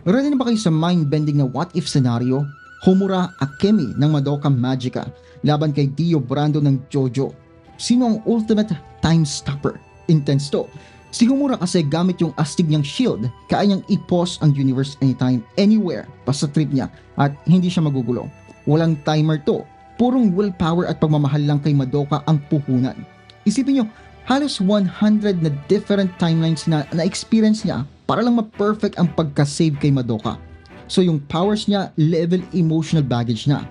Ready na ba kayo sa mind-bending na what-if scenario? Homura Akemi ng Madoka Magica laban kay Dio Brando ng Jojo. Sino ang ultimate time stopper? Intense to. Si Homura kasi gamit yung astig niyang shield, kaya niyang i-pause ang universe anytime, anywhere, basta trip niya at hindi siya magugulo. Walang timer to. Purong willpower at pagmamahal lang kay Madoka ang puhunan. Isipin niyo, halos 100 na different timelines na na-experience niya para lang ma-perfect ang pagka-save kay Madoka. So yung powers niya, level emotional baggage na.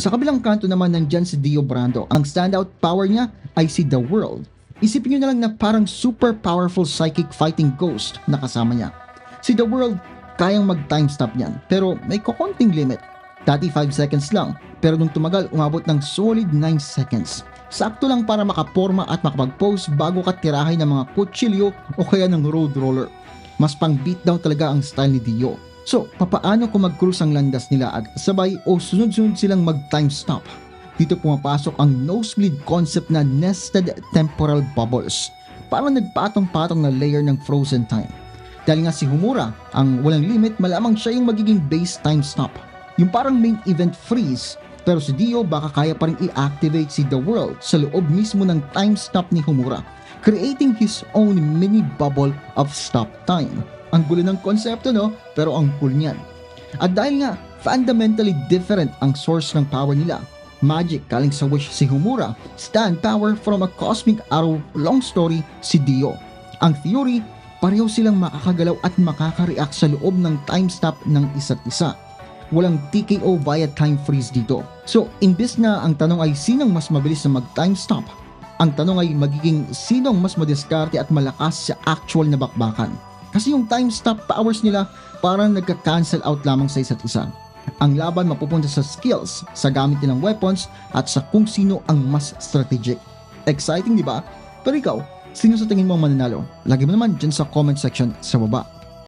Sa kabilang kanto naman nandyan si Dio Brando. Ang standout power niya ay si The World. Isipin nyo na lang na parang super powerful psychic fighting ghost na kasama niya. Si The World, kayang mag-time stop niyan. Pero may kukonting limit. Dati 5 seconds lang. Pero nung tumagal, umabot ng solid 9 seconds. Sakto lang para makaporma at makapag-pose bago ka tirahin ng mga kutsilyo o kaya ng road roller. Mas pang beatdown talaga ang style ni Dio. So, papaano kung mag-cruise ang landas nila at sabay o sunod-sunod silang mag-time stop? Dito pumapasok ang nosebleed concept na nested temporal bubbles. Parang nagpatong-patong na layer ng frozen time. Dahil nga si Humura, ang walang limit, malamang siya yung magiging base time stop. Yung parang main event freeze, pero si Dio baka kaya pa rin i-activate si The World sa loob mismo ng time stop ni Humura, creating his own mini bubble of stop time. Ang gulo ng konsepto no, pero ang cool niyan. At dahil nga, fundamentally different ang source ng power nila. Magic galing sa wish si Humura, stand power from a cosmic arrow long story si Dio. Ang theory, pareho silang makakagalaw at makaka-react sa loob ng time stop ng isa't isa. Walang TKO via time freeze dito. So, imbis na ang tanong ay sinong mas mabilis na mag-time stop, ang tanong ay magiging sinong mas madiskarte at malakas sa actual na bakbakan. Kasi yung time stop powers nila parang nagka-cancel out lamang sa isa't isa. Ang laban mapupunta sa skills, sa gamit nilang weapons, at sa kung sino ang mas strategic. Exciting, di ba? Pero ikaw, sino sa tingin mo ang mananalo? Lagi mo naman dyan sa comment section sa baba.